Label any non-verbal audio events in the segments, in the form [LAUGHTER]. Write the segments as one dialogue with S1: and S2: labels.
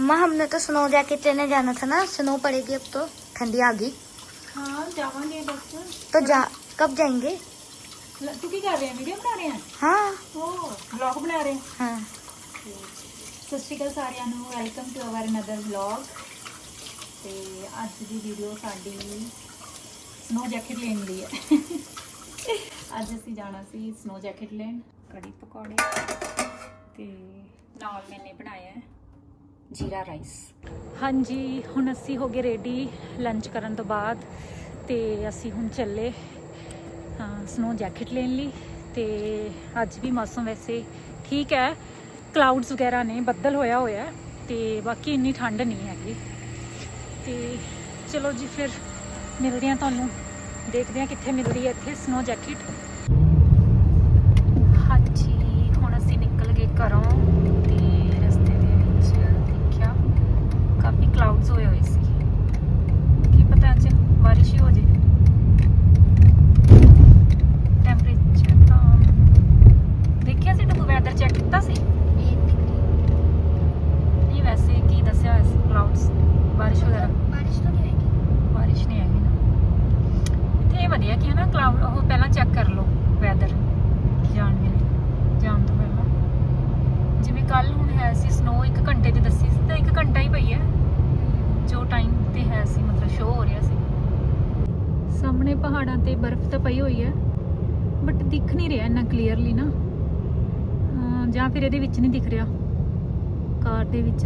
S1: माँ हमने तो स्नो जैकेट लेने जाना था ना स्नो पड़ेगी अब तो ठंडी आ गई
S2: ਹਾਂ ਜਾਵਾਂਗੇ ਬਸ
S1: तो जा कब जाएंगे
S2: ਲੈ, ਤੂੰ ਕੀ ਕਰ ਰਿਹਾ ਵੀਡੀਓ ਬਣਾ ਰਿਹਾ
S1: हाँ
S2: ਓ ਵਲੌਗ ਬਣਾ ਰਿਹਾ
S1: हाँ
S2: ਸਤਿ ਸ਼੍ਰੀ ਅਕਾਲ ਸਾਰਿਆਂ ਨੂੰ welcome to our another vlog ਤੇ ਅੱਜ ਦੀ ਵੀਡੀਓ ਸਾਡੀ ਸਨੋ ਜੈਕਟ ਲੈਣ ਦੀ ਹੈ ਅੱਜ ਅਸੀਂ ਜਾਣਾ ਸੀ ਸਨੋ ਜੈਕਟ ਲੈਣ ਕੜੀ ਪਕੌੜੇ ਤੇ ਨਾਲ ਮੈਨੇ ਬਣਾਇਆ ਹੈ ਜੀਰਾ ਰਾਈਸ। ਹਾਂਜੀ, ਹੁਣ ਅਸੀਂ ਹੋ ਗਏ ਰੈਡੀ ਲੰਚ ਕਰਨ ਤੋਂ ਬਾਅਦ ਤੇ ਅਸੀਂ ਹੁਣ ਚੱਲੇ ਸਨੋ ਜੈਕਟ ਲੈਣ ਲਈ ਤੇ ਅੱਜ ਵੀ ਮੌਸਮ ਵੈਸੇ ਠੀਕ ਹੈ ਕਲਾਊਡਸ ਵਗੈਰਾ ਨੇ, ਬੱਦਲ ਹੋਇਆ ਹੋਇਆ ਹੈ ਤੇ ਬਾਕੀ ਇੰਨੀ ਠੰਡ ਨਹੀਂ ਹੈਗੀ। ਤੇ ਚਲੋ ਜੀ ਫਿਰ ਮਿਲਦੇ ਹਾਂ ਤੁਹਾਨੂੰ, ਦੇਖਦੇ ਹਾਂ ਕਿੱਥੇ ਮਿਲਦੀ ਹੈ ਇੱਥੇ ਸਨੋ ਜੈਕਟ ਕਲਾਉਡ ਉਹ ਪਹਿਲਾਂ ਚੈੱਕ ਕਰ ਲਓ ਵੈਦਰ ਜਾਣ ਵੇਲੇ, ਜਾਣ ਤੋਂ ਪਹਿਲਾਂ। ਜਿਵੇਂ ਕੱਲ ਹੁਣ ਹੈ ਸੀ ਸਨੋ 1 ਘੰਟੇ ਦੀ ਦੱਸੀ ਸੀ ਤਾਂ 1 ਘੰਟਾ ਹੀ ਪਈ ਹੈ। ਜੋ ਟਾਈਮ ਤੇ ਹੈ ਸੀ, ਮਤਲਬ ਸ਼ੋ ਹੋ ਰਿਹਾ ਸੀ। ਸਾਹਮਣੇ ਪਹਾੜਾਂ ਤੇ ਬਰਫ਼ ਤਾਂ ਪਈ ਹੋਈ ਹੈ ਬਟ ਦਿਖ ਨਹੀਂ ਰਿਹਾ ਇੰਨਾ ਕਲੀਅਰਲੀ ਨਾ। ਜਾਂ ਫਿਰ ਇਹਦੇ ਵਿੱਚ ਨਹੀਂ ਦਿਖ ਰਿਹਾ। ਕਾਰ ਦੇ ਵਿੱਚ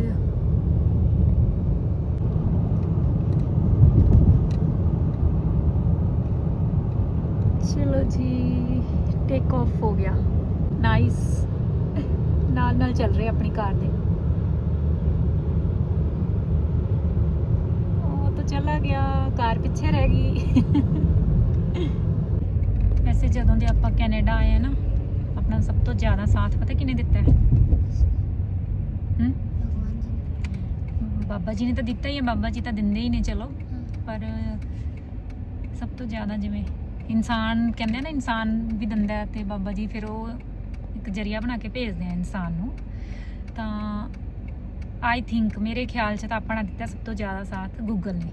S2: ਚਲੋ ਜੀ ਟੇਕ ਆਫ ਹੋ ਗਿਆ ਨਾਈਸ ਨਾਲ ਨਾਲ ਚੱਲ ਰਹੇ ਆਪਣੀ ਕਾਰ ਦੇ ਉਹ ਤਾਂ ਚਲਾ ਗਿਆ ਕਾਰ ਪਿੱਛੇ ਰਹਿ ਗਈ। ਵੈਸੇ ਜਦੋਂ ਦੇ ਆਪਾਂ ਕੈਨੇਡਾ ਆਏ ਆ ਨਾ, ਆਪਣਾ ਸਭ ਤੋਂ ਜ਼ਿਆਦਾ ਸਾਥ ਪਤਾ ਕਿਹਨੇ ਦਿੱਤਾ ਹੈ? ਹੂੰ? ਬਾਬਾ ਜੀ ਨੇ ਤਾਂ ਦਿੱਤਾ ਹੀ ਹੈ ਬਾਬਾ ਜੀ ਤਾਂ ਦਿੰਦੇ ਹੀ ਨੇ, ਚਲੋ। ਪਰ ਸਭ ਤੋਂ ਜ਼ਿਆਦਾ ਜਿਵੇਂ ਇਨਸਾਨ ਕਹਿੰਦੇ ਨਾ, ਇਨਸਾਨ ਵੀ ਦਿੰਦਾ ਹੈ ਤੇ ਬਾਬਾ ਜੀ ਫਿਰ ਉਹ ਇੱਕ ਜਰੀਆ ਬਣਾ ਕੇ ਭੇਜਦੇ ਆ ਇਨਸਾਨ ਨੂੰ। ਤਾਂ ਆਈ ਥਿੰਕ ਮੇਰੇ ਖਿਆਲ 'ਚ ਤਾਂ ਆਪਣਾ ਦਿੱਤਾ ਸਭ ਤੋਂ ਜ਼ਿਆਦਾ ਸਾਥ ਗੂਗਲ ਨੇ।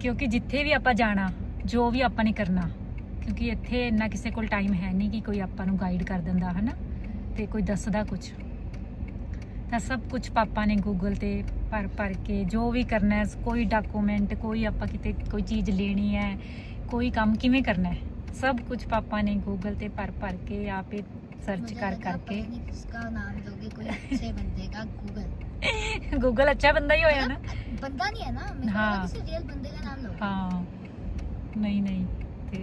S2: ਕਿਉਂਕਿ ਜਿੱਥੇ ਵੀ ਆਪਾਂ ਜਾਣਾ ਜੋ ਵੀ ਆਪਾਂ ਨੇ ਕਰਨਾ ਕਿਉਂਕਿ ਇੱਥੇ ਇੰਨਾ ਕਿਸੇ ਕੋਲ ਟਾਈਮ ਹੈ ਨਹੀਂ ਕਿ ਕੋਈ ਆਪਾਂ ਨੂੰ ਗਾਈਡ ਕਰ ਦਿੰਦਾ ਹਨਾ ਤੇ ਕੋਈ ਦੱਸਦਾ ਕੁਝ ਤਾਂ ਸਭ ਕੁਝ ਪਾਪਾ ਨੇ ਗੂਗਲ ਤੇ ਭਰ ਭਰ ਕੇ ਜੋ ਵੀ ਕਰਨਾ ਹੈ ਕੋਈ ਡਾਕੂਮੈਂਟ ਕੋਈ ਆਪਾਂ ਕਿਤੇ ਕੋਈ ਚੀਜ਼ ਲੈਣੀ ਹੈ ਕੋਈ ਕੰਮ ਕਿਵੇਂ ਕਰਨਾ ਹੈ ਸਭ ਕੁਝ ਪਾਪਾ ਨੇ ਗੂਗਲ ਤੇ ਭਰ ਭਰ ਕੇ ਆਪੇ ਸਰਚ ਕਰ ਕਰਕੇ
S1: किसका नाम दोगे कोई अच्छे बंदे का गूगल
S2: ਗੂਗਲ ਅੱਛਾ ਬੰਦਾ ਹੀ ਹੋਇਆ ਨਾ
S1: बंदा नहीं है ना मेरे को
S2: हाँ।
S1: लगा किसी रियल बंदे का नाम लो
S2: ਹਾਂ ਨਹੀਂ ਨਹੀਂ ਤੇ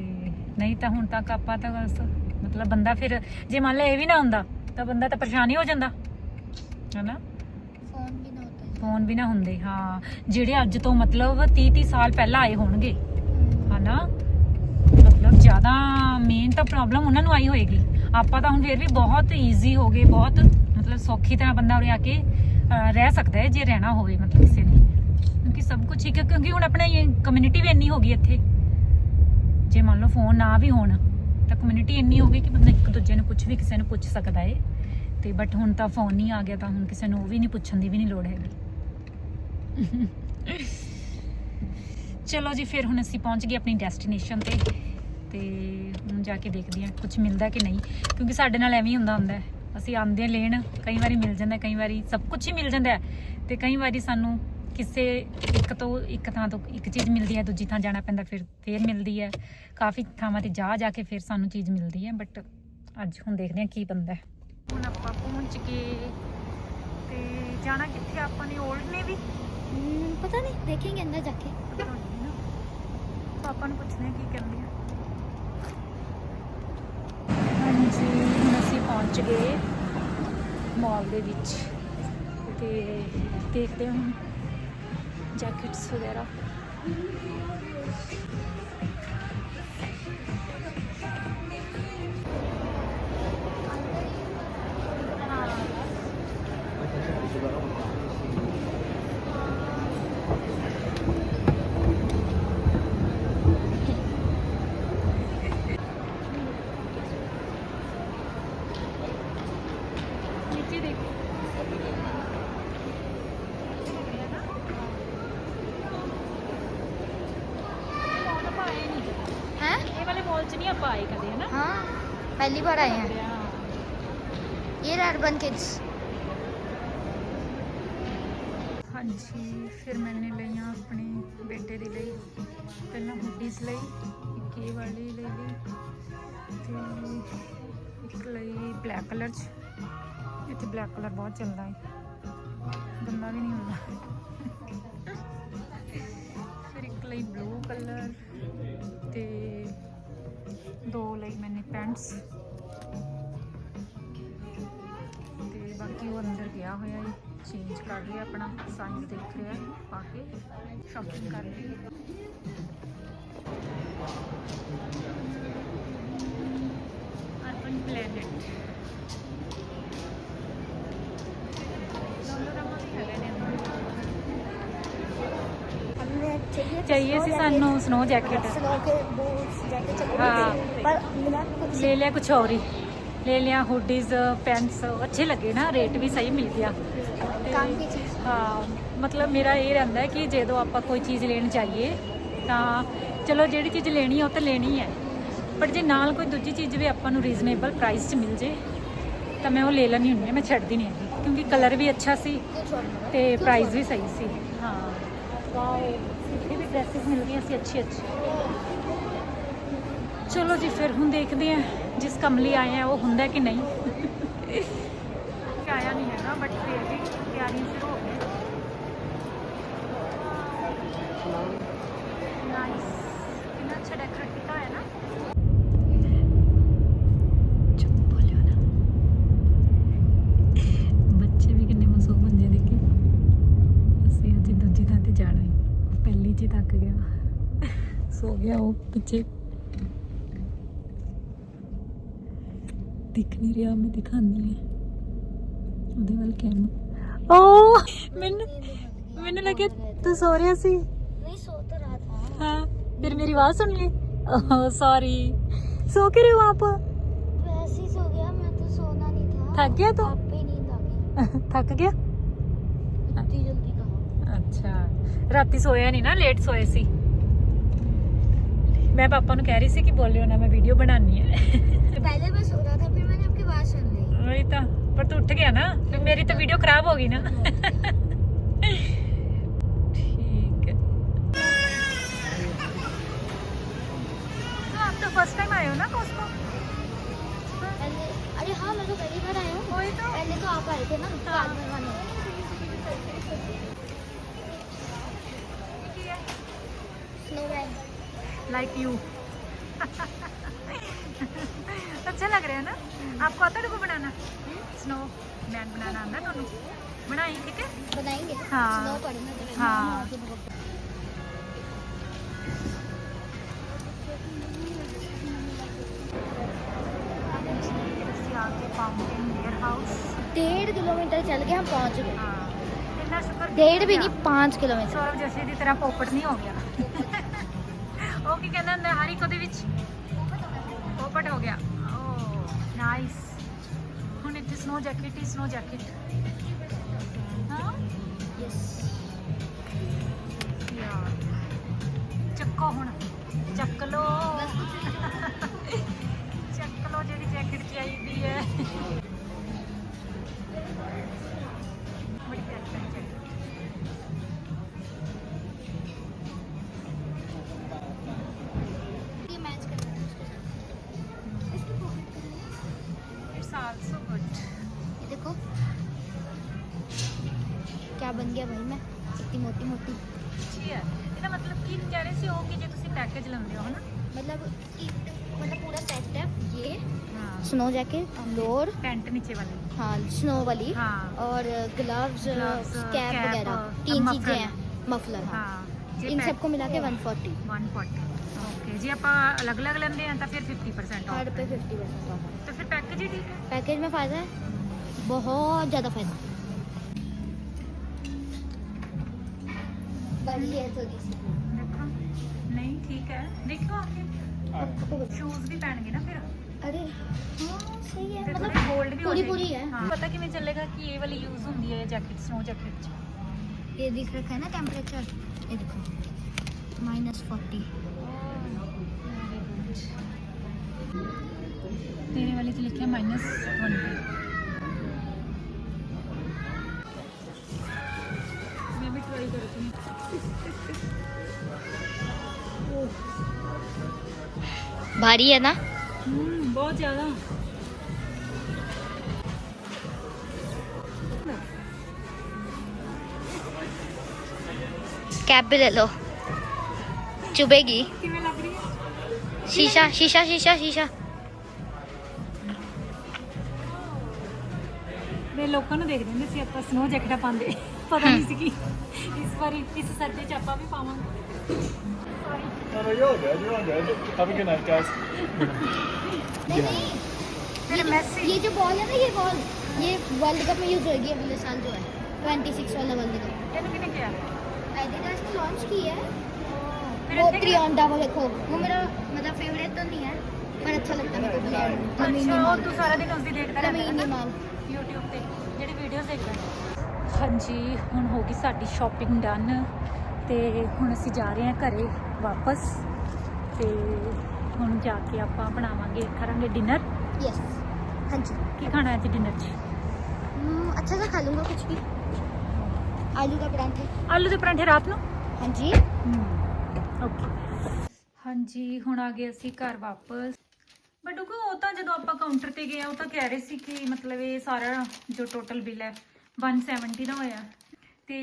S2: ਨਹੀਂ ਤਾਂ ਹੁਣ ਤੱਕ ਆਪਾਂ ਤਾਂ ਬਸ ਮਤਲਬ ਬੰਦਾ ਫਿਰ ਜੇ ਮੰਨ ਲਿਆ ਇਹ ਵੀ ਨਾ ਹੁੰਦਾ ਤਾਂ ਬੰਦਾ ਤਾਂ ਪਰੇਸ਼ਾਨ ਹੀ ਹੋ ਜਾਂਦਾ ਹਨਾ
S1: फोन भी ना होता है
S2: ਫੋਨ ਵੀ ਨਾ ਹੁੰਦੇ ਹਾਂ ਜਿਹੜੇ ਅੱਜ ਤੋਂ ਮਤਲਬ 30 30 ਸਾਲ ਪਹਿਲਾਂ ਆਏ ਹੋਣਗੇ ਹਨਾ ਮਤਲਬ ਜ਼ਿਆਦਾ ਮੇਨ ਤਾਂ ਪ੍ਰੋਬਲਮ ਉਹਨਾਂ ਨੂੰ ਆਈ ਹੋਏਗੀ ਆਪਾਂ ਤਾਂ ਹੁਣ ਫਿਰ ਵੀ ਬਹੁਤ ਈਜ਼ੀ ਹੋ ਗਏ ਬਹੁਤ ਮਤਲਬ ਸੌਖੀ ਤਰ੍ਹਾਂ ਬੰਦਾ ਉਰੇ ਆ ਕੇ ਅਹ, ਰਹਿ ਸਕਦਾ ਹੈ ਜੇ ਰਹਿਣਾ ਹੋਵੇ ਮਤਲਬ ਕਿਸੇ ਨੇ। ਕਿਉਂਕਿ ਸਭ ਕੁਝ ਠੀਕ ਹੈ, ਕਿਉਂਕਿ ਹੁਣ ਆਪਣਾ ਇਹ ਕਮਿਊਨਿਟੀ ਵੀ ਇੰਨੀ ਹੋ ਗਈ ਇੱਥੇ। ਜੇ ਮੰਨ ਲਓ ਫੋਨ ਨਾ ਵੀ ਹੋਣ, ਤਾਂ ਕਮਿਊਨਿਟੀ ਇੰਨੀ ਹੋ ਗਈ ਕਿ ਬੰਦਾ ਇੱਕ ਦੂਜੇ ਨੂੰ ਕੁਝ ਵੀ ਕਿਸੇ ਨੂੰ ਪੁੱਛ ਸਕਦਾ ਏ। ਤੇ ਬਟ ਹੁਣ ਤਾਂ ਫੋਨ ਨਹੀਂ ਆ ਗਿਆ, ਤਾਂ ਹੁਣ ਕਿਸੇ ਨੂੰ ਉਹ ਵੀ ਨਹੀਂ ਪੁੱਛਣ ਦੀ ਵੀ ਨਹੀਂ ਲੋੜ ਹੈਗੀ। ਚਲੋ ਜੀ, ਫਿਰ ਹੁਣ ਅਸੀਂ ਪਹੁੰਚ ਗਏ ਆਪਣੀ ਡੈਸਟੀਨੇਸ਼ਨ ਤੇ। ਤੇ ਹੁਣ ਜਾ ਕੇ ਦੇਖਦੇ ਹਾਂ ਕੁਝ ਮਿਲਦਾ ਕਿ ਨਹੀਂ। ਕਿਉਂਕਿ ਸਾਡੇ ਨਾਲ ਐਵੇਂ ਹੀ ਹੁੰਦਾ ਹੁੰਦਾ ਹੈ। ਅਸੀਂ ਆਂਦੇ ਲੈਣ ਕਈ ਵਾਰੀ ਮਿਲ ਜਾਂਦਾ ਕਈ ਵਾਰੀ ਸਭ ਕੁਝ ਹੀ ਮਿਲ ਜਾਂਦਾ ਤੇ ਕਈ ਵਾਰੀ ਸਾਨੂੰ ਕਿਸੇ ਇੱਕ ਤੋਂ ਇੱਕ ਥਾਂ ਤੋਂ ਇੱਕ ਚੀਜ਼ ਮਿਲਦੀ ਹੈ ਦੂਜੀ ਥਾਂ ਜਾਣਾ ਪੈਂਦਾ ਫਿਰ ਫੇਰ ਮਿਲਦੀ ਹੈ। ਕਾਫੀ ਥਾਵਾਂ ਤੇ ਜਾ ਜਾ ਕੇ ਫਿਰ ਸਾਨੂੰ ਚੀਜ਼ ਮਿਲਦੀ ਹੈ ਬਟ ਅੱਜ ਹੁਣ ਦੇਖਦੇ ਹਾਂ ਕੀ ਬੰਦਾ ਹੈ। ਹੁਣ ਆਪਾਂ ਪਹੁੰਚ ਗਏ ਤੇ ਜਾਣਾ ਕਿੱਥੇ ਆਪਾਂ ਨੇ 올ਡ ਨੇ ਵੀ
S1: ਪਤਾ ਨਹੀਂ ਦੇਖेंगे
S2: ਅੰਦਰ ਜਾ ਕੇ। ਪਾਪਾ ਨੂੰ। ਪੁੱਛਣਾ ਕੀ ਕਹਿੰਦੇ ਆ। ਪਹੁੰਚ ਗਏ ਮਾਲ ਦੇ ਵਿੱਚ ਤੇ ਦੇਖਦੇ ਹਾਂ ਜੈਕਟਸ ਵਗੈਰਾ।
S1: पहली बार आए हैं ये अर्बन किड्स
S2: हाँ जी फिर मैंने लिया अपने बेटे की लई पहला हुडीज लई एक ये वाली ले ली तो एक लई ब्लैक कलर च इतने ब्लैक कलर बहुत चलता है गंदा भी नहीं होता ਦੋ ਲਈ ਮੈਨੇ ਪੈਂਟਸ ਤੇ ਬਾਕੀ ਉਹ ਅੰਦਰ ਗਿਆ ਹੋਇਆ ਹੈ ਚੇਂਜ ਕਰ ਰਿਹਾ ਆਪਣਾ ਸਾਈਜ਼ ਦੇਖ ਰਿਹਾ ਪਾ ਕੇ ਸ਼ਾਪਿੰਗ ਕਰ ਰਹੀ ਹੈ ਅਰਬਨ ਪਲੈਨਟ ਡੋਲੋਰਾਮਾ ਵੀ ਹੈਗੇ ਨੇ ਅੰਦਰ।
S1: हमने चाहिए
S2: ਚਾਹੀਏ ਸੀ ਸਾਨੂੰ ਸਨੋ ਜੈਕਟ
S1: स्नो के बूट्स जैकेट चाहिए
S2: हाँ।
S1: थे, पर मिला कुछ
S2: ले लिया कुछ और ही ले लिया हुडीज ਪੈਂਟਸ ਅੱਛੇ ਲੱਗੇ ਨਾ ਰੇਟ ਵੀ ਸਹੀ ਮਿਲ ਗਿਆ ਤੇ
S1: काम की चीज
S2: ਹਾਂ ਮਤਲਬ ਮੇਰਾ ਇਹ ਰਹਿੰਦਾ ਹੈ ਕਿ ਜਦੋਂ ਆਪਾਂ ਕੋਈ ਚੀਜ਼ ਲੈਣ ਜਾਈਏ ਤਾਂ ਚਲੋ ਜਿਹੜੀ ਚੀਜ਼ ਲੈਣੀ ਹੈ ਉਹ ਤਾਂ ਲੈਣੀ ਹੈ ਬਟ ਜੇ ਨਾਲ ਕੋਈ ਦੂਜੀ ਚੀਜ਼ ਵੀ ਆਪਾਂ ਨੂੰ ਰੀਜ਼ਨੇਬਲ ਪ੍ਰਾਈਸ 'ਚ ਮਿਲ ਜੇ ਤਾਂ ਮੈਂ ਉਹ ਲੈ ਲੈਣੀ ਹੁੰਦੀ ਹਾਂ ਮੈਂ ਛੱਡਦੀ ਨਹੀਂ ਹੈਗੀ ਕਿਉਂਕਿ ਕਲਰ ਵੀ ਅੱਛਾ ਸੀ
S1: कुछ और मिला।
S2: ਤੇ ਪ੍ਰਾਈਸ ਵੀ ਸਹੀ ਸੀ ਹਾਂ ਵਾਓ ਇੱਥੇ ਵੀ ਡਰੈਸਿਸ ਮਿਲ ਗਈਆਂ ਸੀ ਅੱਛੀ ਅੱਛੀ ਚਲੋ ਜੀ ਫਿਰ ਹੁਣ ਦੇਖਦੇ ਹਾਂ ਜਿਸ ਕੰਮ ਲਈ ਆਏ ਆ ਉਹ ਹੁੰਦਾ ਕਿ ਨਹੀਂ ਆਇਆ ਨਹੀਂ ਹੈਗਾ ਬਟ ਫਿਰ ਵੀ ਤਿਆਰੀ ਸ਼ੁਰੂ ਹੋ ਗਈ ਨਾਈਸ ਕਿੰਨਾ ਅੱਛਾ ਡੈਕੋਰੇਟ ਕੀਤਾ ਹੋਇਆ ਨਾ ਚੁੱਪ ਬੋਲਿਓ ਨਾ ਬੱਚੇ ਵੀ ਕਿੰਨੇ ਮਾਸੂਮ ਹੁੰਦੇ ਆ ਦੇਖੀ ਅਸੀਂ ਅੱਜ ਦੂਜੀ ਥਾਂ ਤੇ ਜਾਣਾ ਹੈ ਪਹਿਲੀ 'ਚ ਹੀ ਥੱਕ ਗਿਆ ਸੋ ਗਿਆ ਉਹ ਪਿੱਛੇ ਦਿਖ ਨਹੀਂ ਰਿਹਾ ਮੈਂ ਦਿਖਾਉਂਦੀ ਹਾਂ ਉਹਦੇ ਵੱਲ ਕੈਮ ਓ ਮੈਨੂੰ ਮੈਨੂੰ ਲੱਗਿਆ ਤੂੰ ਸੋ ਰਿਹਾ ਸੀ
S1: नहीं सो तो रहा था
S2: हाँ फिर मेरी आवाज सुन ली ओह सॉरी सो के रहे हो आप
S1: वैसे ही सो गया मैं तो सोना नहीं था
S2: थक गया तो
S1: आप पे नींद आ गई
S2: थक गया [LAUGHS]
S1: इतनी जल्दी कहा
S2: ਅੱਛਾ ਰਾਤੀ ਸੋਇਆ ਨਹੀਂ ਨਾ ਲੇਟ ਸੋਏ ਸੀ ਮੈਂ ਪਾਪਾ ਨੂੰ ਕਹਿ ਰਹੀ ਸੀ ਕਿ ਬੋਲਿਓ ਨਾ ਮੈਂ ਵੀਡੀਓ ਬਣਾਉਣੀ ਹੈ
S1: पहले मैं सो रहा था फिर मैंने आपकी बात सुन ली
S2: ਵਹੀ ਤਾਂ ਪਰ ਤੂੰ ਉੱਠ ਗਿਆ ਨਾ ਫਿਰ ਮੇਰੀ ਤਾਂ ਵੀਡੀਓ ਖਰਾਬ ਹੋ ਗਈ ਨਾ ठीक है तो आप तो फर्स्ट टाइम आए हो ना कॉस्को
S1: पहले अरे हाँ मैं तो पहली बार आया हूँ
S2: वही तो
S1: पहले तो आप आए थे ना
S2: हाँ।
S1: बाद में
S2: लाइक यू [LAUGHS] अच्छा लग रहा है ना आपको आता है को बनाना स्नो मैन बनाना आंदा ਤੁਹਾਨੂੰ ਬਣਾਈ ਠੀਕ ਹੈ
S1: बनाएंगे
S2: हाँ।
S1: स्नो पड़ेगा
S2: हाँ। ਅਸੀਂ ਆ ਗਏ ਫਾਊਂਟੇਨ ਵੇਅਰ ਹਾਊਸ
S1: डेढ़ किलोमीटर चल के हम पहुंच गए
S2: ਹਾਂ ਇੰਨਾ ਸ਼ੁਕਰ
S1: डेढ़ भी नहीं पाँच किलोमीटर
S2: ਸੌਰਵ ਜੈਸੀ ਦੀ ਤਰ੍ਹਾਂ ਪੋਪਟ ਨਹੀਂ ਹੋ ਗਿਆ [LAUGHS] ਉਹ ਕੀ ਕਹਿੰਦਾ ਹੁੰਦਾ ਹਰ ਇੱਕ ਉਹਦੇ ਵਿੱਚ ਪੋਪਟ ਹੋ ਗਿਆ। ਓ ਨਾਈਸ ਹੁਣ ਇੱਥੇ ਸਨੋ ਜੈਕਟ ਹੀ ਸਨੋ ਜੈਕਟ ਹਾਂ?
S1: यस
S2: ਯਾਰ ਚੱਕੋ ਹੁਣ। ਚੱਕ ਲੋ ਕਹਿ ਰਹੇ ਸੀ ਉਹ ਕਿ ਜੇ ਤੁਸੀਂ ਪੈਕੇਜ ਲੈਂਦੇ ਹੋ ਹਨਾ
S1: मतलब एक- मतलब पूरा सेट है ये
S2: ਹਾਂ
S1: स्नो जैकेट लोअर
S2: ਪੈਂਟ ਨੀਚੇ ਵਾਲੀ
S1: हाँ स्नो वाली
S2: हाँ।
S1: और ग्लव्स
S2: Gloves,
S1: कैप
S2: cap,
S1: वगैरह
S2: uh,
S1: तीन
S2: muffler।
S1: चीजें हैं मफलर हाँ
S2: ਹਾਂ
S1: इन सबको मिला के 140
S2: 140 ਓਕੇ ਜੇ ਆਪਾਂ ਅਲੱਗ-ਅਲੱਗ ਲੈਂਦੇ ਆ ਤਾਂ ਫਿਰ 50%
S1: हर
S2: ਆਫ
S1: पे 50 परसेंट ऑफ है
S2: ਤਾਂ ਫਿਰ ਪੈਕੇਜ ਹੀ ਠੀਕ ਹੈ
S1: पैकेज में फायदा है बहुत ज्यादा फायदा बड़ी है थोड़ी सी
S2: ਦੇਖੋ ਨਹੀਂ ਠੀਕ ਹੈ ਦੇਖੋ ਆਖਿਰ
S1: आपको बता-
S2: ਸ਼ੂਜ਼ ਵੀ ਪੈਣਗੇ ਨਾ ਫਿਰ
S1: अरे हाँ सही है
S2: ਤੇ
S1: मतलब
S2: ਥੋੜੀ ਗੋਲਡ ਵੀ ਹੋ
S1: पूरी
S2: ਜਾਏਗੀ।
S1: पूरी है
S2: ਹਾਂ ਪਤਾ ਕਿਵੇਂ ਚੱਲੇਗਾ ਕਿ ਇਹ ਵਾਲੀ ਯੂਜ਼ ਹੁੰਦੀ ਹੈ ਜੈਕਟ ਸਨੋ ਜੈਕਟ ਚ
S1: ये दिख रखा है ना टेम्परेचर ये देखो माइनस फोर्टी
S2: ਤੇਰੇ ਵਾਲੇ ਤੇ ਲਿਖਿਆ -20 ਮੈਂ ਵੀ ਟਰਾਈ ਕਰਦੀ
S1: भारी है ना
S2: ਹੂੰ ਬਹੁਤ ਜ਼ਿਆਦਾ
S1: कैप भी ले लो चुभेगी
S2: ਕਿਵੇਂ ਲੱਗ ਰਹੀ ਹੈ
S1: शीशा शीशा शीशा शीशा
S2: ਮੈਂ ਲੋਕਾਂ ਨੂੰ ਦੇਖਦੇ ਹੁੰਦੇ ਸੀ ਆਪਾਂ ਸਨੋ ਜੈਕਟਾਂ ਪਾਉਂਦੇ ਪਤਾ ਨਹੀਂ ਸੀ ਕਿ ਇਸ ਵਾਰੀ ਇਸ ਸਰਦੀ ਚ ਆਪਾਂ ਵੀ ਪਾਵਾਂਗੇ
S3: No, no, you're good. You're all good. Have a good night, guys.
S1: नहीं नहीं
S2: ਫਿਰ ਮੈਸੀ
S1: ये जो बॉल है ना ये बॉल ये वर्ल्ड कप में यूज होगी अगले साल जो है 26 वाला वर्ल्ड कप
S2: ਤੈਨੂੰ ਕਿਹਨੇ ਕਿਹਾ
S1: एडिडास ने लॉन्च की है
S2: ਫਿਰ
S1: वो
S2: ਇੱਥੇ ਕਿਹੜਾ-
S1: त्रियोंडा वो देखो वो मेरा मतलब फेवरेट तो नहीं है पर अच्छा लगता है मेरे को ब्रांड लमीनी
S2: ਅੱਛਾ ਉਹ
S1: माल
S2: ਤੂੰ ਸਾਰਾ ਦਿਨ ਉਸਦੀ ਦੇਖਦਾ ਰਹਿੰਦਾ
S1: लमीनी
S2: ਹੈ
S1: माल
S2: YouTube ਤੇ ਜਿਹੜੀ ਵੀਡੀਓਜ਼ ਦੇਖਦਾ ਹਾਂਜੀ ਹੁਣ ਹੋ ਗਈ ਸਾਡੀ ਸ਼ਾਪਿੰਗ ਡਨ ਤੇ ਹੁਣ ਅਸੀਂ ਜਾ ਰਹੇ ਹਾਂ ਘਰੇ ਵਾਪਸ ਤੇ ਹੁਣ ਜਾ ਕੇ ਆਪਾਂ ਬਣਾਵਾਂਗੇ ਕਰਾਂਗੇ ਡਿਨਰ
S1: ਯੈਸ ਹਾਂਜੀ।
S2: ਕੀ ਖਾਣਾ ਹੈ ਅੱਜ ਡਿਨਰ 'ਚ?
S1: ਹਮ ਅੱਛਾ ਜਿਹਾ ਖਾ ਲੂੰਗਾ ਕੁਝ ਵੀ। ਆਲੂ ਦਾ ਪਰਾਂਠਾ।
S2: ਆਲੂ ਦੇ ਪਰਾਂਠੇ ਰਾਤ ਨੂੰ?
S1: ਹਾਂਜੀ।
S2: ਓਕੇ ਹਾਂਜੀ ਹੁਣ ਆ ਗਏ ਅਸੀਂ ਘਰ ਵਾਪਸ। ਬਟ ਉਹ ਤਾਂ ਜਦੋਂ ਆਪਾਂ ਕਾਊਂਟਰ ਤੇ ਗਏ ਉਹ ਤਾਂ ਕਹਿ ਰਹੇ ਸੀ ਕਿ ਮਤਲਬ ਇਹ ਸਾਰਾ ਜੋ ਟੋਟਲ ਬਿੱਲ ਹੈ 170 ਦਾ ਹੋਇਆ। ਤੇ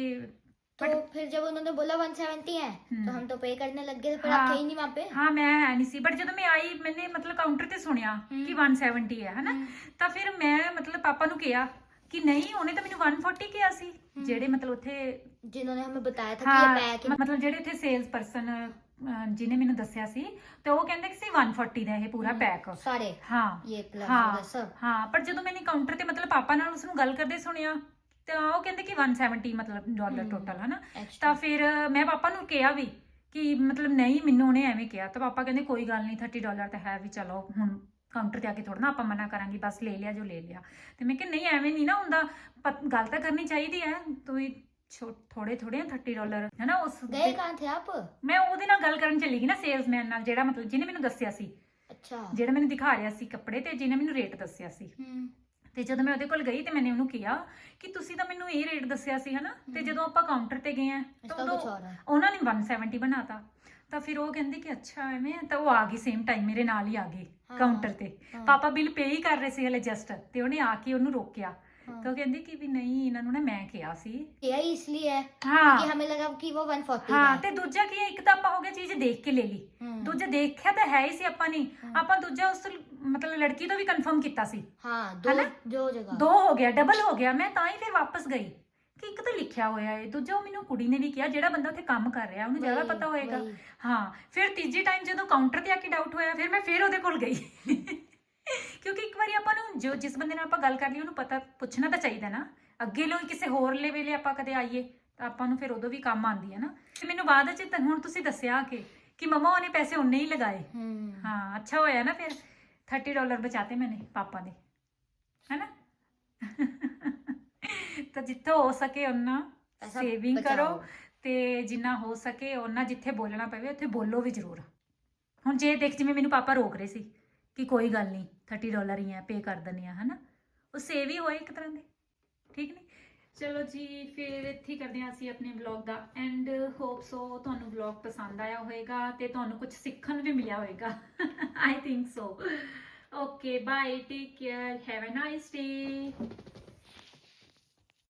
S1: तो फिर जब उन्होंने बोला 170 है तो हम तो पे करने लग गए पर आप नहीं वहां पे।
S2: ਹਾਂ ਮੈਂ ਹੈ ਨਹੀਂ ਸੀ ਬਟ ਜਦੋਂ ਮੈਂ ਆਈ ਮੈਨੇ ਮਤਲਬ ਕਾਊਂਟਰ ਤੇ ਸੁਣਿਆ ਕਿ 170 ਹੈ ਹਨਾ ਤਾਂ ਫਿਰ ਮੈਂ ਮਤਲਬ ਪਾਪਾ ਨੂੰ ਕਿਹਾ ਕਿ ਨਹੀਂ ਉਹਨੇ ਤਾਂ ਮੈਨੂੰ 140 ਕਿਹਾ ਸੀ ਜਿਹੜੇ ਮਤਲਬ ਉੱਥੇ
S1: जिन्होंने हमें बताया था कि ये पैक है।
S2: ਮਤਲਬ ਜਿਹੜੇ ਇੱਥੇ ਸੇਲਸ ਪਰਸਨ ਜਿਨੇ ਮੈਨੂੰ ਦੱਸਿਆ ਸੀ ਤੇ ਉਹ ਕਹਿੰਦੇ ਕਿ ਸੀ 140 ਦਾ ਪੂਰਾ ਪੈਕ
S1: सारे।
S2: ਹਾਂ
S1: ये प्लस हाँ, सब।
S2: ਹਾਂ ਪਰ ਜਦੋਂ ਮੈਨੇ ਕਾਊਂਟਰ ਤੇ ਮਤਲਬ ਪਾਪਾ ਨਾਲ ਉਸ ਨੂੰ ਗੱਲ ਕਰਦੇ ਸੁਣਿਆ ਤਾਂ ਉਹ ਕਹਿੰਦੇ ਕਿ 170 ਮਤਲਬ ਡਾਲਰ ਟੋਟਲ ਹਨਾ? ਤਾਂ ਫਿਰ ਮੈਂ ਪਾਪਾ ਨੂੰ ਕਿਹਾ ਵੀ ਕਿ ਮਤਲਬ ਨਹੀਂ ਮੈਨੂੰ ਉਹਨੇ ਐਵੇਂ ਕਿਹਾ। ਤਾਂ ਪਾਪਾ ਕਹਿੰਦੇ ਕੋਈ ਗੱਲ ਨਹੀਂ 30 ਡਾਲਰ ਤਾਂ ਹੈ ਵੀ ਚਲੋ ਹੁਣ ਕਾਊਂਟਰ ਤੇ ਆ ਕੇ ਥੋੜਾ ਨਾ ਆਪਾਂ ਮਨਾ ਕਰਾਂਗੇ ਬਸ ਲੈ ਲਿਆ ਜੋ ਲੈ ਲਿਆ। ਤੇ ਮੈਂ ਕਿਹਾ ਨਹੀਂ ਐਵੇਂ ਨਹੀਂ ਨਾ ਹੁੰਦਾ। ਗੱਲ ਤਾਂ ਕਰਨੀ ਚਾਹੀਦੀ ਹੈ। ਤੁਸੀਂ ਥੋੜੇ ਥੋੜੇ 30 ਡਾਲਰ ਹੈ ਨਾ ਉਸ
S1: ਗਏ ਕਾਂ ਥੇ ਆਪ?
S2: ਮੈਂ ਉਹਦੇ ਨਾਲ ਗੱਲ ਕਰਨ ਚੱਲੀ ਗਈ ਨਾ ਸੇਲਸਮੈਨ ਨਾਲ ਜਿਹੜਾ ਮਤਲਬ ਜਿਹਨੇ ਮੈਨੂੰ ਦੱਸਿਆ ਸੀ।
S1: ਅੱਛਾ।
S2: ਜਿਹੜਾ ਮੈਨੂੰ ਦਿਖਾ ਰਿਹਾ ਸੀ ਕੱਪੜੇ ਤੇ ਜਿਹਨੇ ਮੈਨੂੰ ਰੇਟ ਦੱਸਿਆ ਸੀ। ਤੇ ਜਦੋਂ ਮੈਂ ਉਹਦੇ ਕੋਲ ਗਈ ਤੇ ਮੈਨੇ ਉਹਨੂੰ ਕਿਹਾ ਕਿ ਤੁਸੀਂ ਤਾਂ ਮੈਨੂੰ ਇਹ ਰੇਟ ਦੱਸਿਆ ਸੀ ਹਨਾ? ਤੇ ਜਦੋਂ ਆਪਾਂ ਕਾਊਂਟਰ ਤੇ ਗਏ ਆ ਤਾਂ
S1: ਤਾਂ
S2: ਉਹਨਾਂ ਨੇ 170 ਬਣਾਤਾ। ਤਾਂ ਫਿਰ ਉਹ ਕਹਿੰਦੇ ਕਿ ਅੱਛਾ ਐਵੇਂ ਤਾਂ ਉਹ ਆ ਗਈ ਸੇਮ ਟਾਈਮ ਮੇਰੇ ਨਾਲ ਹੀ ਆ ਗਈ ਕਾਊਂਟਰ ਤੇ। ਪਾਪਾ ਬਿੱਲ ਪੇ ਹੀ ਕਰ ਰਹੇ ਸੀ ਹਲੇ ਜਸਟ ਤੇ ਉਹਨੇ ਆ ਕੇ ਉਹਨੂੰ ਰੋਕਿਆ। ਤਾਂ ਉਹ ਕਹਿੰਦੀ ਕਿ ਵੀ ਨਹੀਂ ਇਹਨਾਂ ਨੂੰ ਨਾ ਮੈਂ ਕਿਹਾ ਸੀ।
S1: यही इसलिए है कि
S2: ਹਾਂ
S1: हमें लगा कि वो 140
S2: ਹਾਂ ਤੇ ਦੂਜਾ ਕੀ ਹੈ ਇੱਕ ਤਾਂ ਆਪਾਂ ਹੋ ਗਿਆ ਚੀਜ਼ ਦੇਖ ਕੇ ਲੈ ਲਈ।
S1: ਹਮ।
S2: ਦੂਜਾ ਦੇਖਿਆ ਤਾਂ ਹੈ ਹੀ ਸੀ ਆਪਾਂ ਨੇ। ਆਪਾਂ ਦੂਜਾ ਉਸ ਮਤਲਬ ਲੜਕੀ ਤੋਂ ਵੀ ਕਨਫਰਮ ਕੀਤਾ ਸੀ
S1: ਹਾਂ
S2: ਦੋ ਹਨਾ?
S1: ਦੋ ਜਗ੍ਹਾ
S2: ਦੋ ਹੋ ਗਿਆ ਡਬਲ ਹੋ ਗਿਆ ਮੈਂ ਤਾਂ ਹੀ ਫਿਰ ਵਾਪਸ ਗਈ ਕਿ ਇੱਕ ਤਾਂ ਲਿਖਿਆ ਹੋਇਆ ਏ ਦੂਜਾ ਉਹ ਮੈਨੂੰ ਕੁੜੀ ਨੇ ਵੀ ਕਿਹਾ ਜਿਹੜਾ ਬੰਦਾ ਉੱਥੇ ਕੰਮ ਕਰ ਰਿਹਾ ਉਹਨੂੰ ਜ਼ਿਆਦਾ ਪਤਾ ਹੋਏਗਾ
S1: ਵਹੀ।
S2: ਹਾਂ ਫਿਰ ਤੀਜੀ ਟਾਈਮ ਜਦੋਂ ਕਾਊਂਟਰ ਤੇ ਆ ਕੇ ਡਾਊਟ ਹੋਇਆ ਫਿਰ ਮੈਂ ਫਿਰ ਉਹਦੇ ਕੋਲ ਗਈ ਕਿਉਂਕਿ ਇੱਕ ਵਾਰੀ ਆਪਾਂ ਨੂੰ ਜੋ ਜਿਸ ਬੰਦੇ ਨਾਲ ਆਪਾਂ ਗੱਲ ਕਰ ਲਈ ਉਹਨੂੰ ਪਤਾ ਪੁੱਛਣਾ ਤਾਂ ਚਾਹੀਦਾ ਨਾ ਅੱਗੇ ਲਈ ਕਿਸੇ ਹੋਰ ਲੈ ਵੇਲੇ ਆਪਾਂ ਕਦੇ ਆਈਏ ਤਾਂ ਆਪਾਂ ਨੂੰ ਫਿਰ ਉਦੋਂ ਵੀ ਕੰਮ ਆਉਂਦੀ ਹੈ ਨਾ ਤੇ ਮੈਨੂੰ ਬਾਅਦ ਚ ਤਾਂ ਹੁਣ ਤੁਸੀਂ ਦੱਸਿਆ ਕਿ ਕਿ ਮਮਾ ਉਹਨੇ ਪੈਸੇ ਉਨੇ ਹੀ ਲਗਾਏ
S1: ਹੂੰ
S2: ਹਾਂ ਅੱਛਾ ਹੋਇਆ ਨਾ ਫਿਰ थर्टी डॉलर बचाते मैंने पापा ने है ना ਤਾਂ ਜਿੱਥੇ ਹੋ ਸਕੇ ਉਹਨਾਂ
S1: ਪੈਸਾ
S2: ਸੇਵਿੰਗ ਕਰੋ
S1: ਬਚਾਓ।
S2: ਤੇ ਜਿੰਨਾ ਹੋ ਸਕੇ ਉਹਨਾਂ ਜਿੱਥੇ ਬੋਲਣਾ ਪਵੇ ਉੱਥੇ ਬੋਲੋ ਵੀ ਜ਼ਰੂਰ ਹੁਣ ਜੇ ਦੇਖ ਜਿਵੇਂ ਮੈਨੂੰ ਪਾਪਾ ਰੋਕ ਰਹੇ ਸੀ ਕਿ ਕੋਈ ਗੱਲ ਨਹੀਂ 30 ਡਾਲਰ ਹੀ ਆ ਪੇ ਕਰ ਦਿੰਦੇ ਆ ਹਨਾ ਉਹ ਸੇਵ ਹੀ ਹੋਏ ਇੱਕ ਤਰ੍ਹਾਂ ਦੇ ਠੀਕ ਨਹੀਂ ਚਲੋ ਜੀ, ਫਿਰ ਇੱਥੇ ਕਰਦੇ ਹਾਂ ਅਸੀਂ ਆਪਣੇ ਵਲੌਗ ਦਾ ਐਂਡ ਹੋਪ ਸੋ ਤੁਹਾਨੂੰ ਵਲੌਗ ਪਸੰਦ ਆਇਆ ਹੋਵੇਗਾ ਤੇ ਤੁਹਾਨੂੰ ਕੁਝ ਸਿੱਖਣ ਵੀ ਮਿਲਿਆ ਹੋਵੇਗਾ। I think so okay bye take care have a nice day